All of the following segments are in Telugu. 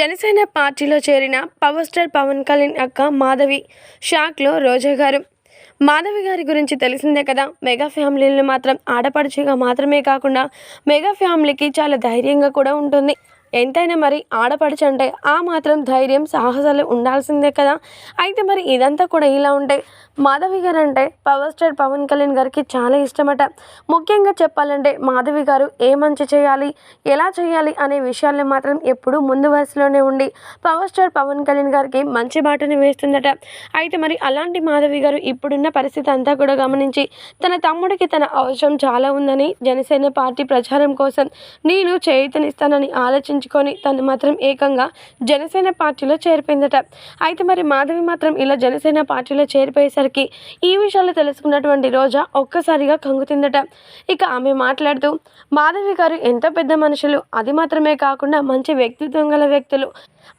జనసేన పార్టీలో చేరిన పవర్ స్టార్ పవన్ కళ్యాణ్ అక్క మాధవి షాక్లో రోజా గారు మాధవి గారి గురించి తెలిసిందే కదా మెగా ఫ్యామిలీని మాత్రం ఆడపడుచుగా మాత్రమే కాకుండా మెగా ఫ్యామిలీకి చాలా ధైర్యంగా కూడా ఉంటుంది. ఎంతైనా మరి ఆడపడుచు అంటే ఆ మాత్రం ధైర్యం సాహసాలు ఉండాల్సిందే కదా. అయితే మరి ఇదంతా కూడా ఇలా ఉంటే మాధవి గారు అంటే పవర్ స్టార్ పవన్ కళ్యాణ్ గారికి చాలా ఇష్టమట. ముఖ్యంగా చెప్పాలంటే మాధవి గారు ఏ మంచి చేయాలి ఎలా చేయాలి అనే విషయాల్ని మాత్రం ఎప్పుడూ ముందు వరుసలోనే ఉండి పవర్ స్టార్ పవన్ కళ్యాణ్ గారికి మంచి బాటని వేస్తుందట. అయితే మరి అలాంటి మాధవి గారు ఇప్పుడున్న పరిస్థితి అంతా కూడా గమనించి తన తమ్ముడికి తన అవసరం చాలా ఉందని జనసేన పార్టీ ప్రచారం కోసం నేను చేయుతనిస్తానని ఆలోచించుకొని తను మాత్రం ఏకంగా జనసేన పార్టీలో చేరిపోయిందట. అయితే మరి మాధవి మాత్రం ఇలా జనసేన పార్టీలో చేరిపోయేసరికి ఈ విషయాలు తెలుసుకున్నటువంటి రోజా ఒక్కసారిగా కంగుతిందట ఇక ఆమె మాట్లాడుతూ మాధవి గారు ఎంతో పెద్ద మనుషులు అది మాత్రమే కాకుండా మంచి వ్యక్తిత్వం గల వ్యక్తులు.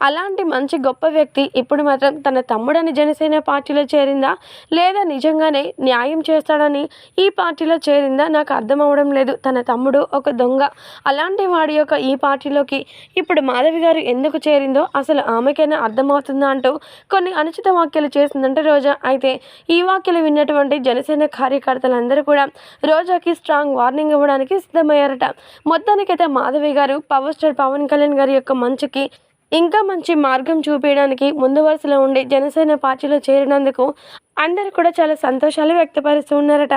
అలాంటి మంచి గొప్ప వ్యక్తి ఇప్పుడు మాత్రం తన తమ్ముడని జనసేన పార్టీలో చేరిందా? లేదా నిజంగానే న్యాయం చేస్తాడని ఈ పార్టీలో చేరిందా? నాకు అర్థం అవడం లేదు. తన తమ్ముడు ఒక దొంగ. అలాంటి వాడి యొక్క ఈ పార్టీలోకి ఇప్పుడు మాధవి గారు ఎందుకు చేరిందో అసలు ఆమెకైనా అర్థమవుతుందా అంటూ కొన్ని అనుచిత వ్యాఖ్యలు చేసిందంటే రోజా. అయితే ఈ వ్యాఖ్యలు విన్నటువంటి జనసేన కార్యకర్తలందరూ కూడా రోజాకి స్ట్రాంగ్ వార్నింగ్ ఇవ్వడానికి సిద్ధమయ్యారట. మొత్తానికైతే మాధవి గారు పవర్ స్టార్ పవన్ కళ్యాణ్ గారి యొక్క మంచుకి ఇంకా మంచి మార్గం చూపించడానికి ముందు వరుసలో ఉండి జనసేన పార్టీలో చేరినందుకు అందరూ కూడా చాలా సంతోషాలు వ్యక్తపరుస్తూ ఉన్నారట.